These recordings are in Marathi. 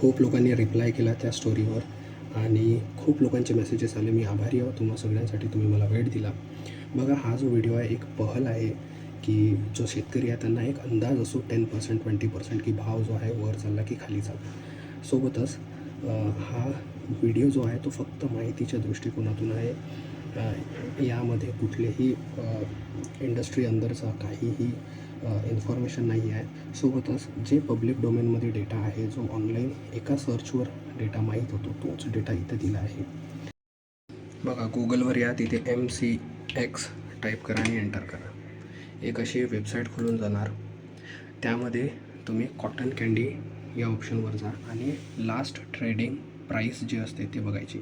खूप लोकांनी रिप्लाय केला त्या स्टोरीवर आणि खूप लोकांचे मेसेजेस आले. मी आभारी आहोत तुम्हा सगळ्यांसाठी तुम्ही मला वेळ दिला. बघा हा जो व्हिडिओ आहे एक पहल आहे की जो शेतकरी आहे त्यांना एक अंदाज असो टेन पर्सेंट ट्वेंटी पर्सेंट की भाव जो आहे वर चालला की खाली चालला. सोबतच हा व्हिडिओ जो आहे तो फक्त माहितीच्या दृष्टिकोनातून आहे. यामध्ये कुठलेही इंडस्ट्री अंदरचा काहीही इन्फॉर्मेशन नाही आहे. सोबतच जे पब्लिक डोमेनमध्ये डेटा आहे जो ऑनलाईन एका सर्चवर डेटा माहीत होतो तोच डेटा इथे दिला आहे. बघा गुगलवर या तिथे एम सी एक्स टाईप करा आणि एंटर करा. एक अशी वेबसाईट खोलून जाणार. त्यामध्ये तुम्ही कॉटन कँडी या ऑप्शनवर जा आणि लास्ट ट्रेडिंग प्राईस जी असते ती बघायची.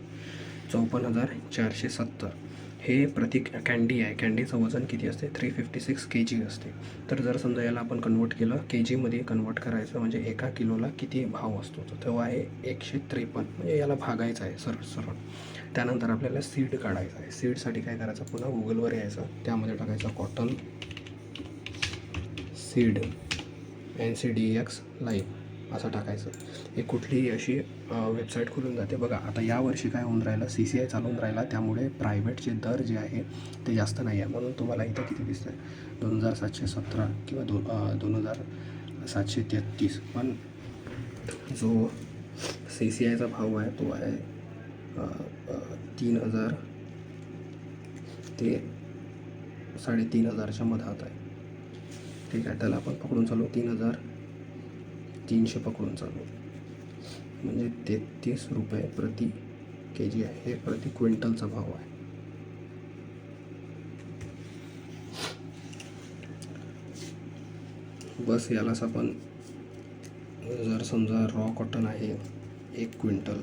चौपन्न हजार चारशे सत्तर. हे प्रति कँडी आहे. कँडीचं वजन किती असते? Three fifty six K G असते. तर जर समजा याला आपण कन्वर्ट केलं के जीमध्ये कन्वर्ट करायचं म्हणजे एका किलोला किती भाव असतो? तर तो आहे एकशे त्रेपन्न. म्हणजे याला भागायचं आहे सरळ सरळ. त्यानंतर आपल्याला सीड काढायचं आहे. सीडसाठी काय करायचं? पुन्हा गुगलवर यायचं. त्यामध्ये टाकायचं cotton seed N C D X live असं टाकायचं. हे कुठलीही अशी वेबसाईट खुलून जाते. बघा आता यावर्षी काय होऊन राहिलं? सी सी आय चालून राहिला. त्यामुळे प्रायव्हेटचे दर जे आहे ते जास्त नाही आहे. म्हणून तुम्हाला इथं किती दिसतं आहे दोन हजार सातशे सतरा किंवा दो दोन हजार सातशे तेहतीस. पण जो सी सी आयचा भाव आहे तो आहे तीन हजार ते साडेतीन हजारच्या मधात आहे. ठीक आहे त्याला आपण पकडून चालू. तीन हजार तीनशे पकडून चालू म्हणजे तेहतीस रुपये प्रति के जी आहे. हे प्रति क्विंटलचा भाव आहे. बस यालाच आपण जर समजा रॉ कॉटन आहे एक क्विंटल.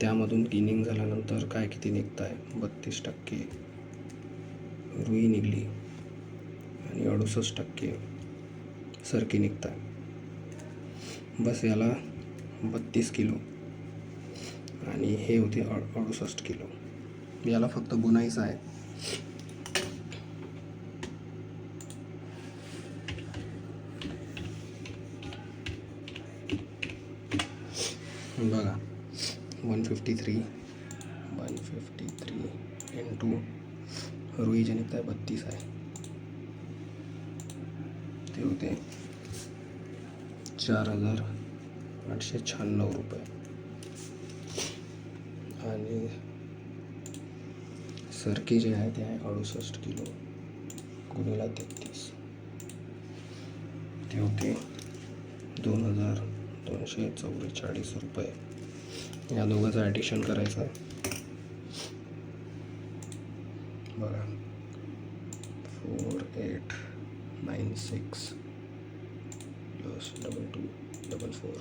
त्यामधून गिनिंग झाल्यानंतर काय किती निघत आहे बत्तीस टक्के. रुई निघली. आणि अडुसष्ट टक्के. सरकी निघतात आहे बस याला बत्तीस किलो आणि हे होते अड अडुसष्ट किलो. याला फक्त बुनाईचं आहे बघा one fifty three one fifty three into Rui निघताय निघत आहे बत्तीस आहे. ते होते. चार हजार आठशे शहाण्णव रुपये. आणि सरकी जे आहे ते आहे अडुसष्ट किलो गुणिला तेहतीस. ते होते दोन हजार दोनशे चौवेचाळीस रुपये. या दोघांचं ॲडिशन करायचं. बघा. Four eight nine six plus double two double four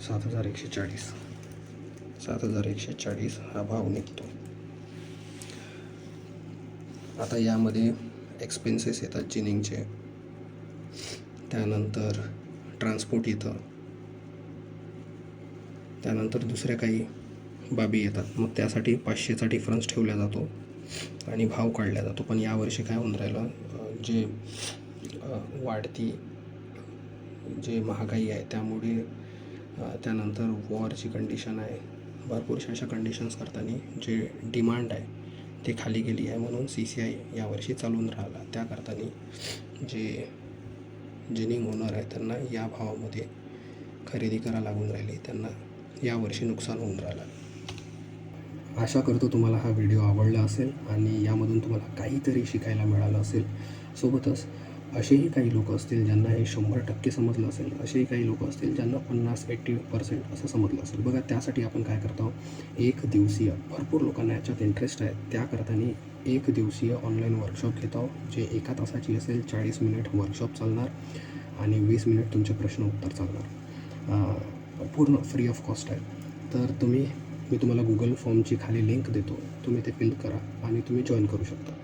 सात हजार एकशे चाळीस. सात हजार एकशे चाळीस हा भाव निघतो. आता यामध्ये एक्सपेन्सेस येतात जिनिंगचे त्यानंतर ट्रान्सपोर्ट येतं. त्यानंतर दुसऱ्या काही बाबी येतात. मग त्यासाठी पाचशेचा डिफरन्स ठेवला जातो. आणि भाव काढला जातो. पण यावर्षी काय होऊन राहिलं जे वाढती जे महागाई आहे त्यामुळे त्यानंतर वॉरची कंडिशन आहे. भरपूरशा अशा कंडिशन्स करताना जे डिमांड आहे ते खाली गेली आहे म्हणून सी सी आय यावर्षी चालून राहिला. त्याकरताना जे जिनिंग ओनर आहे त्यांना या भावामध्ये खरेदी करा लागून राहिली. त्यांना यावर्षी नुकसान होऊन राहिलं. आशा करतो तुम्हाला हा व्हिडिओ आवडला असेल आणि यामधून तुम्हाला काहीतरी शिकायला मिळालं असेल. सोबतच असेही काही लोक असतील ज्यांना हे शंभर टक्के समजलं असेल असेही काही लोक असतील ज्यांना पन्नास एट्टी पर्सेंट असं समजलं असेल. बघा त्यासाठी आपण काय करतो? एक दिवसीय भरपूर लोकांना याच्यात इंटरेस्ट आहे. त्या करताना एक दिवसीय ऑनलाईन वर्कशॉप घेतो जे एका तासाची असेल चाळीस मिनिट वर्कशॉप चालणार आणि वीस मिनिट तुमचे प्रश्न उत्तर चालणार. पूर्ण फ्री ऑफ कॉस्ट आहे. तर तुम्ही मी तुम्हाला गुगल फॉर्मची खाली लिंक देतो. तुम्ही ते फिल करा आणि तुम्ही जॉईन करू शकता.